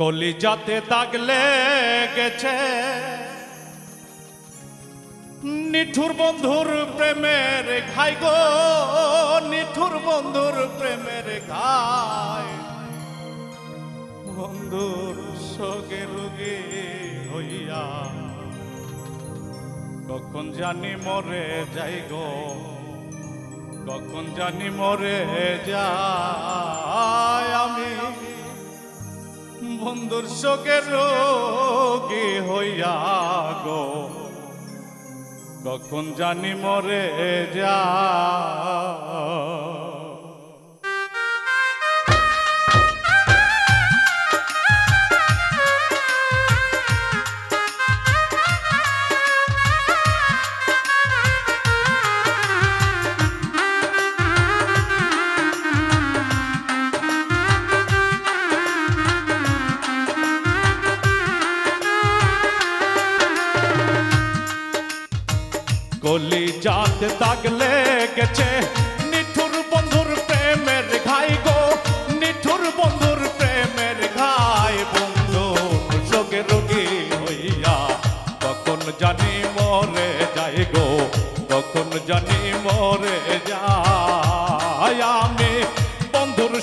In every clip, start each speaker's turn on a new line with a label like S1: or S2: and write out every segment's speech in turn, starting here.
S1: কলিজাতে দাগলে গেছে নিঠুর বন্ধুর প্রেমের ঘাই গো, নিঠুর বন্ধুর প্রেমের ঘাই। বন্ধুর সগে রোগে হইয়া কখন জানি মরে যাই গো, কখন জানি মরে যায় আমি। বন্ধুর শোকে রোগী হইয়া গো। কখন জানি মরে যা।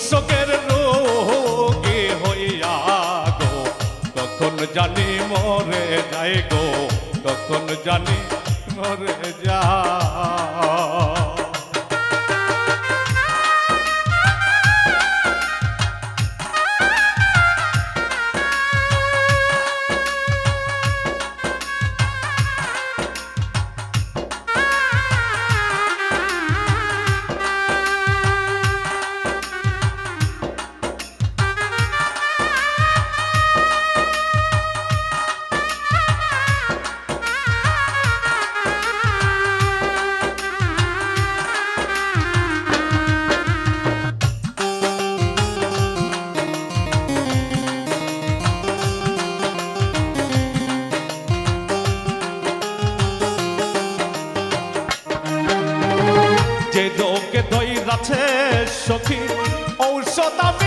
S1: শোকের রোগী হইয়া গো। কখন জানি মরে যাই গো কখন জানি মরে যা দোকে সখী ঔষধ আমি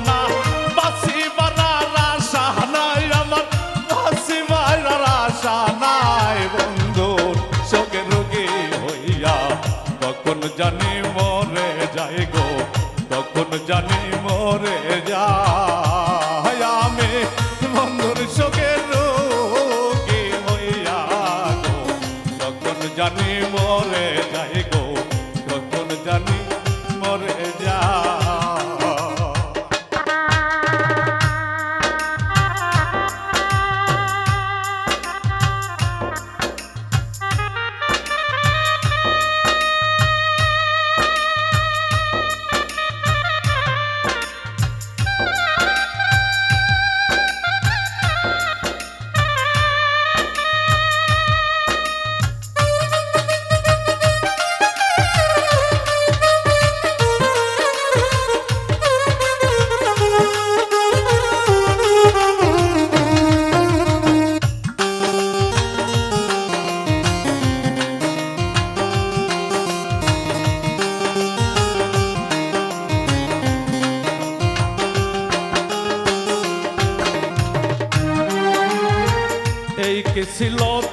S1: que se lobe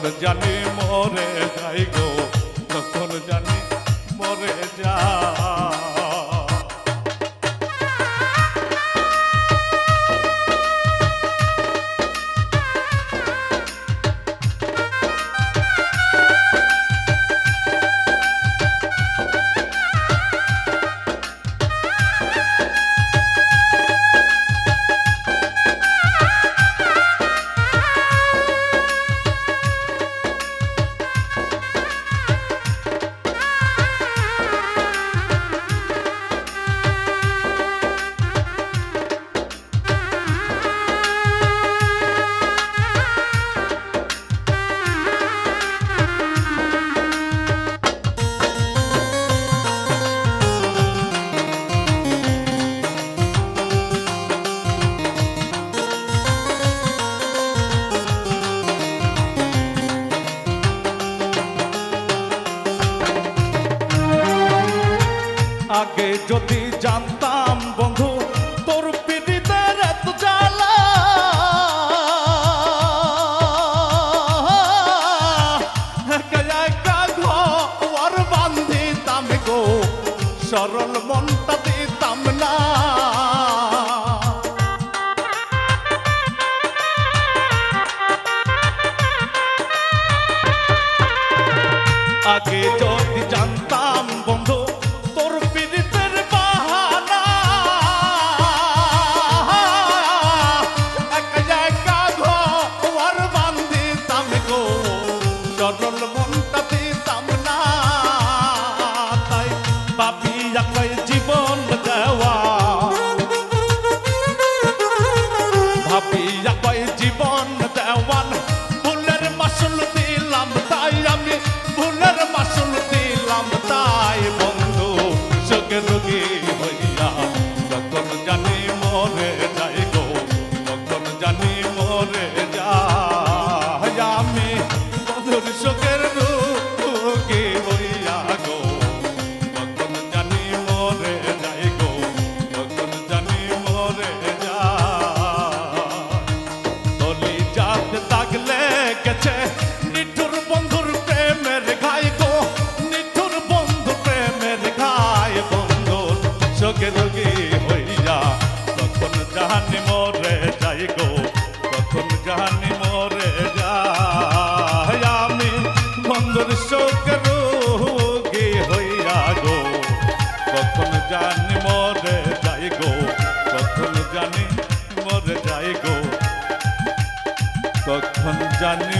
S1: কখন জানি মরে যাই গো কখন জানি মরে যা আগে যদি জানতাম বন্ধু দেওয়ান। ভুলের মাসুল দিলাম তাই আমি, ভুলের মাসুল দিলাম তাই বন্ধু চোখে রোগী হইয়া। যখন জানি মরে যাই গো, যখন জানি মরে যাই আমি বন্ধুর চোখের জানি মরে যাই গো কখন জানি মরে যাই গো কখন জানি